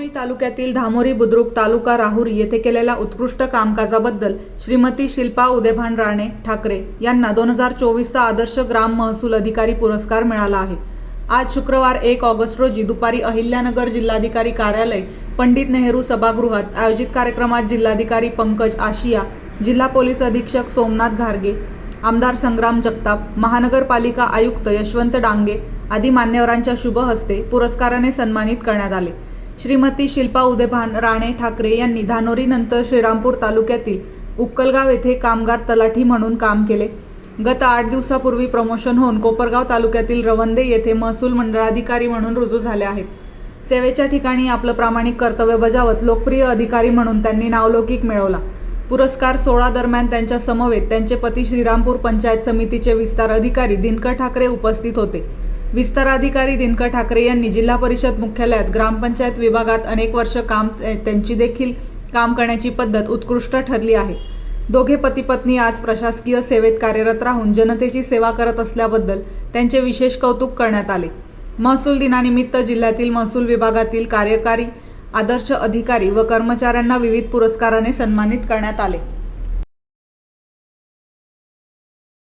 राहुरी तालुक्यातील धामोरी बुद्रुक तालुका राहुरी येथे केलेल्या उत्कृष्ट कामकाजाबद्दल श्रीमती शिल्पा उदयभान राणे ठाकरे यांना दोन हजार चोवीसचा आदर्श ग्राम महसूल अधिकारी पुरस्कार मिळाला आहे. आज शुक्रवार एक ऑगस्ट रोजी दुपारी अहिल्यानगर जिल्हाधिकारी कार्यालय पंडित नेहरू सभागृहात आयोजित कार्यक्रमात जिल्हाधिकारी पंकज आशिया जिल्हा पोलीस अधीक्षक सोमनाथ घारगे आमदार संग्राम जगताप महानगरपालिका आयुक्त यशवंत डांगे आदी मान्यवरांच्या शुभ हस्ते पुरस्काराने सन्मानित करण्यात आले. श्रीमती शिल्पा उदेभान राणे ठाकरे यांनी धानोरीनंतर श्रीरामपूर तालुक्यातील उक्कलगाव येथे कामगार तलाठी म्हणून काम केले. गत आठ दिवसापूर्वी प्रमोशन होऊन कोपरगाव तालुक्यातील रवंदे येथे महसूल मंडळाधिकारी म्हणून रुजू झाले आहेत. सेवेच्या ठिकाणी आपलं प्रामाणिक कर्तव्य बजावत लोकप्रिय अधिकारी म्हणून त्यांनी नावलौकिक मिळवला. पुरस्कार सोळा दरम्यान त्यांच्या समवेत त्यांचे पती श्रीरामपूर पंचायत समितीचे विस्तार अधिकारी दिनकर ठाकरे उपस्थित होते. विस्ताराधिकारी दिनकर ठाकरे यांनी जिल्हा परिषद मुख्यालयात ग्रामपंचायत विभागात अनेक वर्ष काम त्यांची देखील काम करण्याची पद्धत उत्कृष्ट ठरली आहे. दोघे पती पत्नी आज प्रशासकीय सेवेत कार्यरत राहून जनतेची सेवा करत असल्याबद्दल त्यांचे विशेष कौतुक करण्यात आले. महसूल दिनानिमित्त जिल्ह्यातील महसूल विभागातील कार्यकारी आदर्श अधिकारी व कर्मचाऱ्यांना विविध पुरस्काराने सन्मानित करण्यात आले.